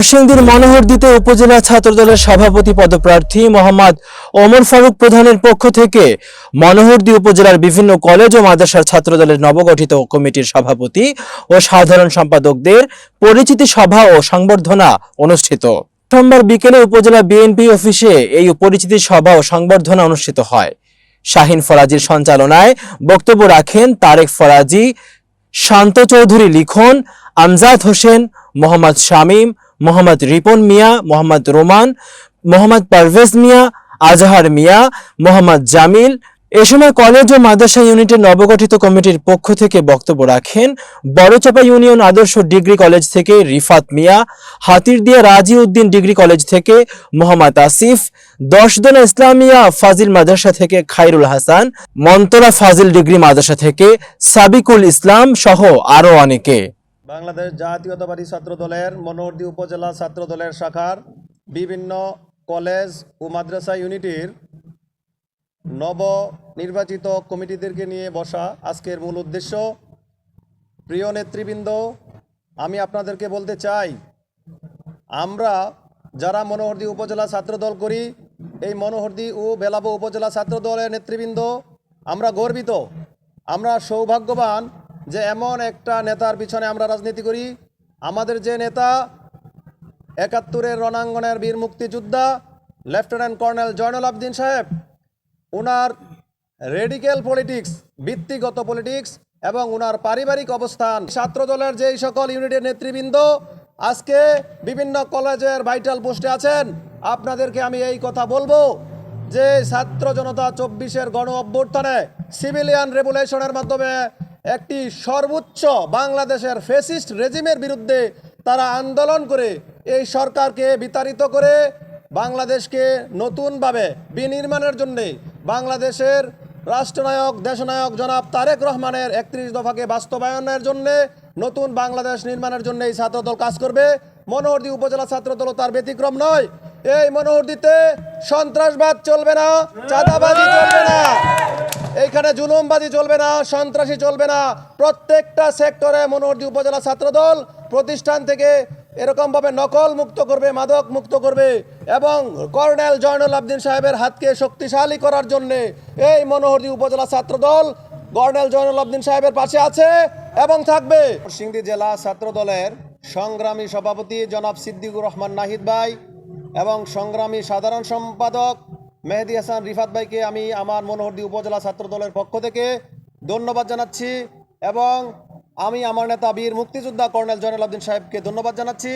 নরসিংদীর মনোহরদীতে উপজেলা ছাত্রদলের সভাপতি পদপ্রার্থী মোহাম্মদ ওমর ফারুক প্রধানের পক্ষ থেকে মনোহরদী উপজেলার বিভিন্ন কলেজ ও মাদ্রাসার ছাত্রদলের নবগঠিত কমিটির সভাপতি ও সাধারণ সম্পাদকদের পরিচিতি সভা ও সংবর্ধনা অনুষ্ঠিত। সোমবার বিকেলে উপজেলা বিএনপি অফিসে এই পরিচিতি সভা ও সংবর্ধনা অনুষ্ঠিত হয়। শাহিন ফরাজির সঞ্চালনায় বক্তব্য রাখেন তারেক ফরাজি, শান্ত চৌধুরী লিখন, আমজাদ হোসেন, মোহাম্মদ শামীম মোহাম্মদ রিপন মিয়া, মোহাম্মদ রোমান, মোহাম্মদ পারভেজ মিয়া, আজহার মিয়া, মোহাম্মদ জামিল এ সময় কলেজ ও মাদ্রাসা ইউনিটের নবগঠিত কমিটির পক্ষ থেকে বক্তব্য রাখেন Borochapa union Adarsha degree college থেকে রিফাত মিয়া, হাতিরদিয়া রাজি উদ্দিন ডিগ্রি কলেজ থেকে মোহাম্মদ আসিফ, দশদনা ইসলামিয়া ফাজিল মাদ্রাসা থেকে খাইরুল হাসান মন্তরা ফাজিল ডিগ্রি মাদ্রাসা থেকে সাবিকুল ইসলাম সহ আরও অনেকে। বাংলাদেশ জাতীয়তাবাদী ছাত্র দলের মনোহরদী উপজেলা ছাত্র দলের শাখার বিভিন্ন কলেজ ও মাদ্রাসা ইউনিটির নব নির্বাচিত কমিটিদেরকে নিয়ে বসা আজকের মূল উদ্দেশ্য। প্রিয় নেতৃবৃন্দ, আমি আপনাদেরকে বলতে চাই, আমরা যারা মনোহরদী উপজেলা ছাত্র দল করি, এই মনোহরদী ও বেলাবো উপজেলা ছাত্র দলের নেতৃবৃন্দ, আমরা গর্বিত। আমরা সৌভাগ্যবান যে এমন একটা নেতার পিছনে আমরা রাজনীতি করি। আমাদের যে নেতা, একাত্তরের রণাঙ্গনের বীর মুক্তিযোদ্ধা, লেফটেন্যান্ট কর্নেল জয়নুল আবদিন সাহেব ওনার রেডিক্যাল পলিটিক্স, ভিত্তিগত পলিটিক্স এবং ওনার পারিবারিক অবস্থান ছাত্র দলের যেই সকল ইউনিটের নেতৃবৃন্দ, আজকে বিভিন্ন কলেজের ভাইটাল পোস্টে আছেন। আপনাদেরকে আমি এই কথা বলব যে ছাত্র জনতা চব্বিশের গণ অভ্যুত্থানে সিভিলিয়ান রেগুলেশনের মাধ্যমে একটি সর্বোচ্চ বাংলাদেশের ফেসিস্ট রেজিমের বিরুদ্ধে তারা আন্দোলন করে এই সরকারকে বিতাড়িত করে বাংলাদেশকে নতুনভাবে বিনির্মাণের জন্যে বাংলাদেশের রাষ্ট্রনায়ক, দেশনায়ক জনাব তারেক রহমানের একত্রিশ দফাকে বাস্তবায়নের জন্যে, নতুন বাংলাদেশ নির্মাণের জন্য এই ছাত্রদল কাজ করবে। মনোহরদী উপজেলা ছাত্রদলও তার ব্যতিক্রম নয়। এই মনোহরদীতে সন্ত্রাসবাদ চলবে না, চাঁদাবাজি চলবে না। এইখানে জুলুমবাজি চলবে না, সন্ত্রাসী চলবে না। প্রত্যেকটা সেক্টরে মনোহরদী উপজেলা ছাত্রদল প্রতিষ্ঠান থেকে এরকমভাবে নকল মুক্ত করবে মাদক মুক্ত করবে এবং কর্নেল জয়নুল আবদিন সাহেবের হাতকে শক্তিশালী করার জন্য এই মনোহরদী উপজেলা ছাত্রদল কর্নেল জয়নুল আবদিন সাহেবের পাশে আছে এবং থাকবে। সিংদী জেলা ছাত্র দলের সংগ্রামী সভাপতি জনাব সিদ্দিকুর রহমান নাহিদ ভাই এবং সংগ্রামী সাধারণ সম্পাদক মেহেদি হাসান, রিফাত ভাইকে আমি আমার মনোহরদী উপজেলা ছাত্র দলের পক্ষ থেকে ধন্যবাদ জানাচ্ছি এবং আমি আমার নেতা বীর মুক্তিযোদ্ধা কর্নেল জয়নাল আবদিন সাহেবকে ধন্যবাদ জানাচ্ছি।